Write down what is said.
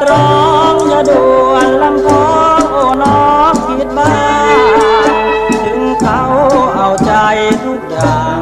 ตรองอย่าด่วนลำพองโอ้น้องคิดบ้างถึงเขาเอาใจทุกอย่าง